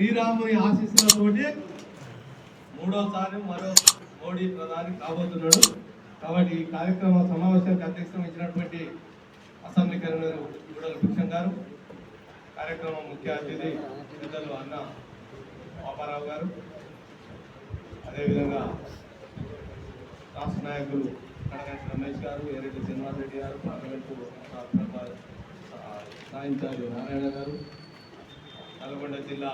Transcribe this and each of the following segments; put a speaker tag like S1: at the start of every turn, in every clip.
S1: శ్రీరాముని ఆశీస్సులతోటి మూడోసారి మరో మోడీ ప్రధాని కాబోతున్నాడు. కాబట్టి ఈ కార్యక్రమ సమావేశానికి అధ్యక్షం ఇచ్చినటువంటి అసెంబ్లీ కన్వీనర్ గుడల కృష్ణ గారు కార్యక్రమం ముఖ్య అతిథి పెద్దలు అన్న పాపారావు గారు అదేవిధంగా రాష్ట్ర నాయకులు కడగంటి రమేష్ గారు ఎర్రెడ్డి శ్రీనివాసరెడ్డి గారు పార్లమెంటు శాసనసభ, నారాయణ గారు నల్గొండ జిల్లా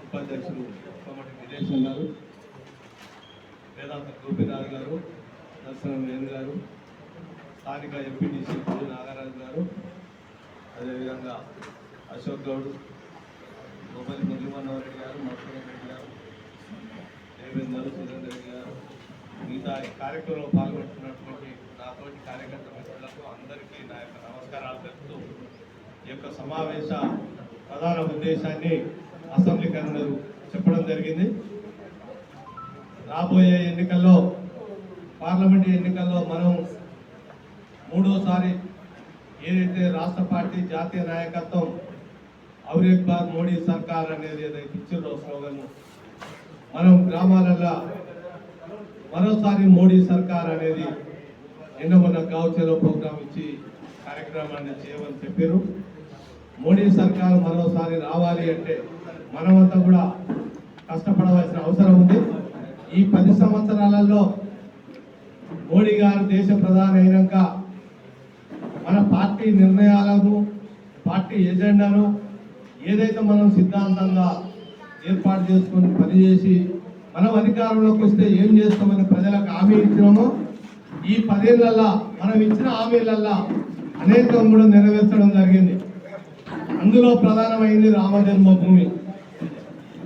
S1: ఉపాధ్యక్షులు కోమటి దినేష్ గారు వేదాంత గోపినాథ్ గారు దర్శనం వేణు గారు స్థానిక ఎంపీటీసీ పూజ నాగరాజు గారు అదేవిధంగా అశోక్ గౌడ్ గోపల్లి మురళీమోహన్ రెడ్డి గారు మధుసూదన్ రెడ్డి గారు దేవేందర్ సురేందర్ రెడ్డి గారు మిగతా ఈ కార్యక్రమంలో పాల్గొంటున్నటువంటి నాతోటి కార్యకర్త మిత్రులకు అందరికీ నా యొక్క నమస్కారాలు తెలుపుతూ ఈ యొక్క సమావేశ ప్రధాన ఉద్దేశాన్ని అసెంబ్లీ కన్వీనర్ చెప్పడం జరిగింది. రాబోయే ఎన్నికల్లో పార్లమెంట్ ఎన్నికల్లో మనం మూడోసారి ఏదైతే రాష్ట్ర పార్టీ జాతీయ నాయకత్వం ఔరేక్ బార్ మోడీ సర్కార్ అనేది ఏదైతే ఇచ్చిందో స్లోగన్ మనం గ్రామాలలో మరోసారి మోడీ సర్కార్ అనేది నిన్న మొన్న గావుచేలో ప్రోగ్రాం ఇచ్చి కార్యక్రమాన్ని చేయమని చెప్పారు. మోడీ సర్కార్ మరోసారి రావాలి అంటే మనమంతా కూడా కష్టపడవలసిన అవసరం ఉంది. ఈ పది సంవత్సరాలలో మోడీ గారు దేశ ప్రధాని అయినాక మన పార్టీ నిర్ణయాలను పార్టీ ఎజెండాను ఏదైతే మనం సిద్ధాంతంగా ఏర్పాటు చేసుకొని పనిచేసి మనం అధికారంలోకి వస్తే ఏం చేస్తామని ప్రజలకు హామీ ఇచ్చినామో ఈ పదేళ్ళల్లా మనం ఇచ్చిన హామీలల్లా అనేకం కూడా నెరవేర్చడం జరిగింది. అందులో ప్రధానమైంది రామ జన్మభూమి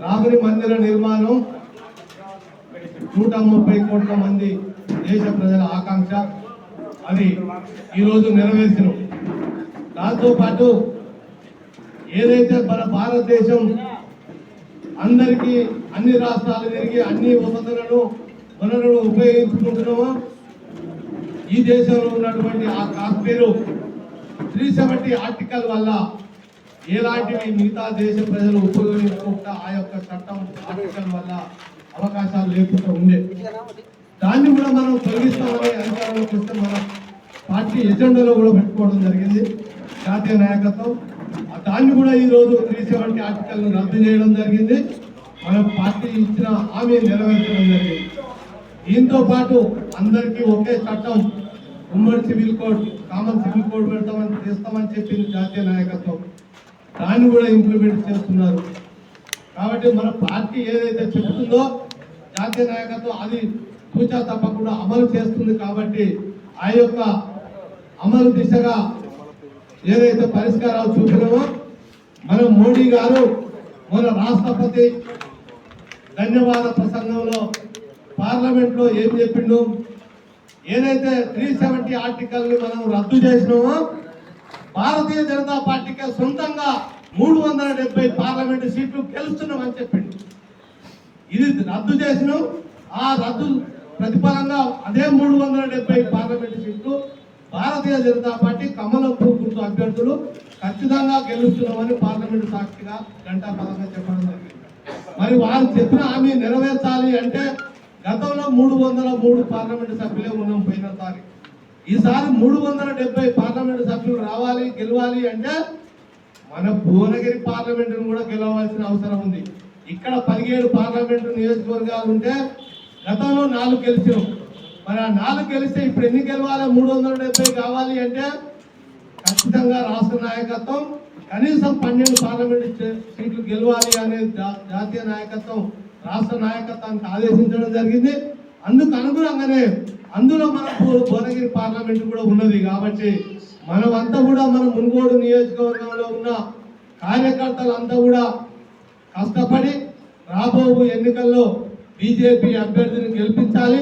S1: రాముని మందిర నిర్మాణం. నూట ముప్పై కోట్ల మంది దేశ ప్రజల ఆకాంక్ష అది ఈరోజు నెరవేర్చినాం. దాంతోపాటు ఏదైతే మన భారతదేశం అందరికీ అన్ని రాష్ట్రాలు తిరిగి అన్ని వసతులను వనరులను ఉపయోగించుకుంటున్నామో ఈ దేశంలో ఉన్నటువంటి ఆ కాశ్మీరు త్రీ సెవెంటీ ఆర్టికల్ వల్ల ఎలాంటివి మిగతా దేశ ప్రజలు ఉపయోగించకుండా ఆ యొక్క చట్టం ఆర్టికల్ వల్ల అవకాశాలు లేకుండా ఉండే. దాన్ని కూడా మనం తొలగిస్తామని అధికారంలోకి వస్తే మన పార్టీ ఎజెండాలో కూడా పెట్టుకోవడం జరిగింది. జాతీయ నాయకత్వం. ఆ దాన్ని కూడా ఈ రోజు త్రీ సెవెంటీ ఆర్టికల్ను రద్దు చేయడం జరిగింది. మన పార్టీ ఇచ్చిన హామీ నెరవేర్చడం జరిగింది. దీంతో పాటు అందరికీ ఒకే చట్టం ఉమ్మడి civil code common civil code పెడతామని చేస్తామని చెప్పింది జాతీయ నాయకత్వం. దాన్ని కూడా ఇంప్లిమెంట్ చేస్తున్నారు. కాబట్టి మన పార్టీ ఏదైతే చెబుతుందో జాతీయ నాయకత్వం అది తూచా తప్పకుండా అమలు చేస్తుంది కాబట్టి ఆ యొక్క అమలు దిశగా ఏదైతే పరిష్కారాలు చూపినామో మన మోడీ గారు మన రాష్ట్రపతి ధన్యవాద ప్రసంగంలో పార్లమెంట్లో ఏం చెప్పిండు ఏదైతే త్రీ సెవెంటీ ఆర్టికల్ని మనం రద్దు చేసినామో భారతీయ జనతా పార్టీకి సొంతంగా మూడు వందల డెబ్బై పార్లమెంటు సీట్లు గెలుస్తున్నామని చెప్పిండు. ఇది రద్దు చేసినాం. ఆ రద్దు ప్రతిఫలంగా అదే మూడు వందల డెబ్బై పార్లమెంటు సీట్లు భారతీయ జనతా పార్టీ కమలం గుర్తు అభ్యర్థులు ఖచ్చితంగా గెలుస్తున్నామని పార్లమెంటు సాక్షిగా గంటా పదంగా చెప్పడం జరిగింది. మరి వారు చెప్పిన హామీ నెరవేర్చాలి అంటే గతంలో మూడు వందల మూడు పార్లమెంటు సభ్యులే ఉన్నాం పోయినసారి ఈసారి మూడు వందల డెబ్బై పార్లమెంటు సభ్యులు రావాలి గెలవాలి అంటే మన భువనగిరి పార్లమెంటును కూడా గెలవాల్సిన అవసరం ఉంది. ఇక్కడ పదిహేడు పార్లమెంటు నియోజకవర్గాలు ఉంటే గతంలో నాలుగు గెలిచాం. మరి ఆ నాలుగు గెలిస్తే ఇప్పుడు ఎన్ని గెలవాలి? మూడు వందల డెబ్బై కావాలి అంటే ఖచ్చితంగా రాష్ట్ర నాయకత్వం కనీసం పన్నెండు పార్లమెంట్ సీట్లు గెలవాలి అనే జా- జాతీయ నాయకత్వం రాష్ట్ర నాయకత్వానికి ఆదేశించడం జరిగింది. అందుకు అనుగుణంగానే అందులో మనకు భువనగిరి పార్లమెంట్ కూడా ఉన్నది కాబట్టి మనమంతా కూడా మన మునుగోడు నియోజకవర్గంలో ఉన్న కార్యకర్తలంతా కూడా కష్టపడి రాబో ఎన్నికల్లో బీజేపీ అభ్యర్థిని గెలిపించాలి.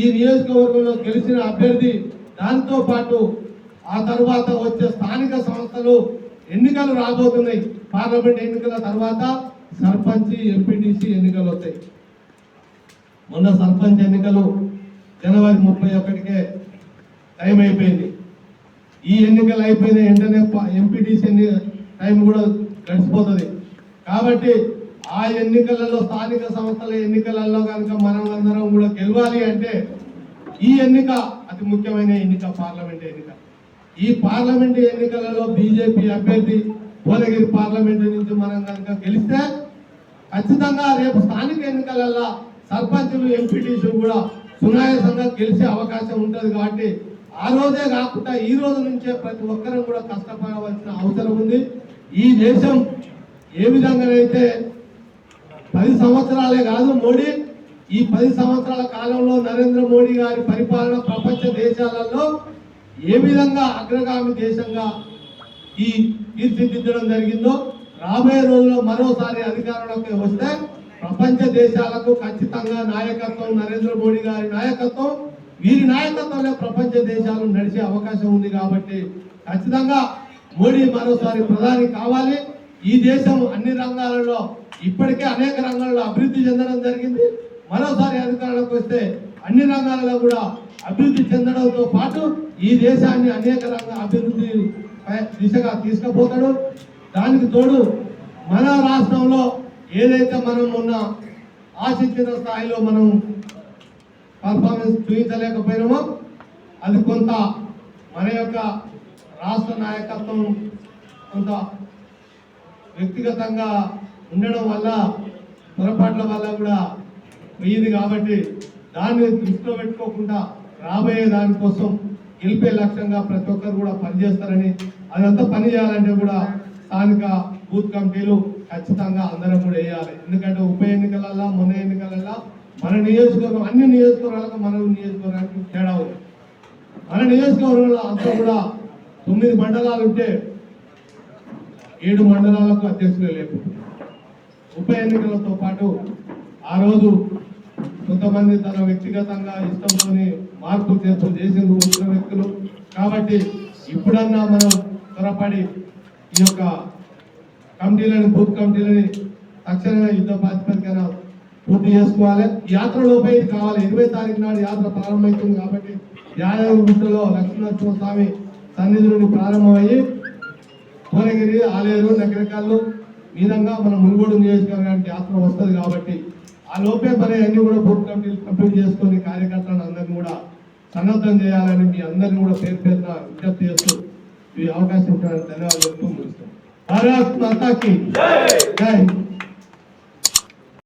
S1: ఈ నియోజకవర్గంలో గెలిచిన అభ్యర్థి దాంతో పాటు ఆ తర్వాత వచ్చే స్థానిక సంస్థలు ఎన్నికలు రాబోతున్నాయి. పార్లమెంట్ ఎన్నికల తర్వాత సర్పంచ్ ఎంపీటీసీ ఎన్నికలు వస్తాయి. మొన్న సర్పంచ్ ఎన్నికలు జనవరి ముప్పై ఒకటికే టైం అయిపోయింది. ఈ ఎన్నికలు అయిపోయిన వెంటనే ఎంపీటీసీ ఎన్ని టైం కూడా గడిచిపోతుంది. కాబట్టి ఆ ఎన్నికలలో స్థానిక సంస్థల ఎన్నికలలో కనుక మనం అందరం కూడా గెలవాలి అంటే ఈ ఎన్నిక అతి ముఖ్యమైన ఎన్నిక పార్లమెంట్ ఎన్నిక. ఈ పార్లమెంట్ ఎన్నికలలో బీజేపీ అభ్యర్థి భువనగిరి పార్లమెంట్ నుంచి మనం కనుక గెలిస్తే ఖచ్చితంగా రేపు స్థానిక ఎన్నికలలో సర్పంచులు ఎంపీటీసీ కూడా సునాయాసంగా గెలిచే అవకాశం ఉంటుంది కాబట్టి ఆ రోజే కాకుండా ఈ రోజు నుంచే ప్రతి ఒక్కరూ కూడా కష్టపడవలసిన అవసరం ఉంది. ఈ దేశం ఏ విధంగానైతే పది సంవత్సరాలే కాదు మోడీ ఈ పది సంవత్సరాల కాలంలో నరేంద్ర మోడీ గారి పరిపాలన ప్రపంచ దేశాలలో ఏ విధంగా అగ్రగామి దేశంగా ఈ తీర్చిదిద్దడం జరిగిందో రాబోయే రోజుల్లో మరోసారి అధికారంలోకి వస్తే ప్రపంచ దేశాలకు ఖచ్చితంగా నాయకత్వం నరేంద్ర మోడీ గారి నాయకత్వం. వీరి నాయకత్వంలో ప్రపంచ దేశాలు నడిచే అవకాశం ఉంది కాబట్టి ఖచ్చితంగా మోడీ మరోసారి ప్రధాని కావాలి. ఈ దేశం అన్ని రంగాలలో ఇప్పటికే అనేక రంగాల్లో అభివృద్ధి చెందడం జరిగింది. మరోసారి అధికారంలోకి వస్తే అన్ని రంగాలలో కూడా అభివృద్ధి చెందడంతో పాటు ఈ దేశాన్ని అనేక రంగ అభివృద్ధి దిశగా తీసుకుపోతాడు. దానికి తోడు మన రాష్ట్రంలో ఏదైతే మనం మొన్న ఆశించిన స్థాయిలో మనం పర్ఫార్మెన్స్ చూపించలేకపోయినామో అది కొంత మన యొక్క రాష్ట్ర నాయకత్వం కొంత వ్యక్తిగతంగా ఉండడం వల్ల పొరపాట్ల వల్ల కూడా పోయింది కాబట్టి దాన్ని దృష్టిలో పెట్టుకోకుండా రాబోయే దానికోసం గెలిపే లక్ష్యంగా ప్రతి ఒక్కరు కూడా పనిచేస్తారని అదంతా పని చేయాలంటే కూడా స్థానిక బూత్ కమిటీలు ఖచ్చితంగా అందరం కూడా వేయాలి. ఎందుకంటే ఉప ఎన్నికలల్లో మొన్న ఎన్నికలల్లో మన నియోజకవర్గం అన్ని నియోజకవర్గాలకు మన నియోజకవర్గానికి తేడా ఉంది. మన నియోజకవర్గంలో అంతా కూడా తొమ్మిది మండలాలు ఉంటే ఏడు మండలాలకు అధ్యక్షులు లేవు ఉప ఎన్నికలతో పాటు ఆ రోజు కొంతమంది తన వ్యక్తిగతంగా ఇష్టంతోని మార్పు చేస్తూ చేసిండ్రు వచ్చిన వ్యక్తులు. కాబట్టి ఇప్పుడన్నా మనం త్వరపడి ఈ యొక్క కమిటీలని బూత్ కమిటీలని తక్షణమే యుద్ధ ప్రాతిపదికన పూర్తి చేసుకోవాలి. ఈ యాత్రలోపే ఇది కావాలి. ఇరవై తారీఖు నాడు యాత్ర ప్రారంభమవుతుంది కాబట్టి యాదగిరిగుట్టలో లక్ష్మీనరసింహ స్వామి సన్నిధి నుండి ప్రారంభమయ్యి భువనగిరి ఆలేరు నగరకాళ్ళు విధంగా మన మునుగోడు నియోజకవర్గానికి యాత్ర వస్తుంది కాబట్టి ఆ లోపే పని అన్ని కూడా బూత్ కమిటీలు కంప్లీట్ చేసుకుని కార్యకర్తలను అందరినీ కూడా సన్నద్ధం చేయాలని మీ అందరినీ కూడా పేరు పేరున విజ్ఞప్తి చేస్తూ ఈ అవకాశం ఇచ్చినందుకు ధన్యవాదాలు. చెప్తూ ముగిస్తాం भारत माता की जय